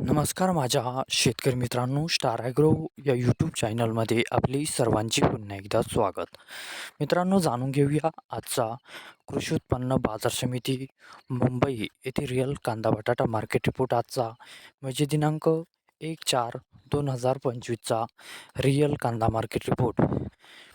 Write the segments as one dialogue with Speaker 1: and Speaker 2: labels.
Speaker 1: नमस्कार माझ्या शेतकरी मित्रांनो स्टार ॲग्रो या यूट्यूब चॅनलमध्ये आपली सर्वांची पुन्हा एकदा स्वागत. मित्रांनो जाणून घेऊया आजचा कृषी उत्पन्न बाजार समिती मुंबई येथे रिअल कांदा बटाटा मार्केट रिपोर्ट आजचा. म्हणजे दिनांक एक चार दोन हजार पंचवीसचा रिअल कांदा मार्केट रिपोर्ट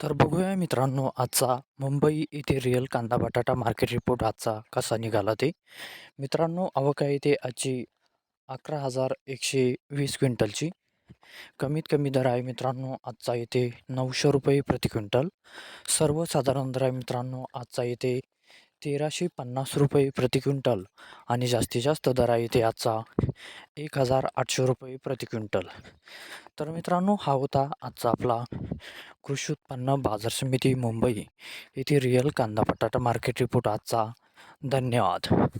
Speaker 1: तर बघूया मित्रांनो आजचा मुंबई येथे रिअल कांदा बटाटा मार्केट रिपोर्ट आजचा कसा निघाला ते. मित्रांनो अवका येथे आजची अकरा हजार एकशे वीस क्विंटलची. कमीत कमी दर आहे मित्रांनो आजचा येथे नऊशे रुपये प्रति क्विंटल. सर्वसाधारण दर आहे मित्रांनो आजचा येथे तेराशे पन्नास रुपये प्रति क्विंटल आणि जास्तीत जास्त दर आहे इथे आजचा एक हजार आठशे रुपये प्रति क्विंटल. तर मित्रांनो हा होता आजचा आपला कृषी उत्पन्न बाजार समिती मुंबई येथे रिअल कांदा बटाटा मार्केट रिपोर्ट आजचा. धन्यवाद.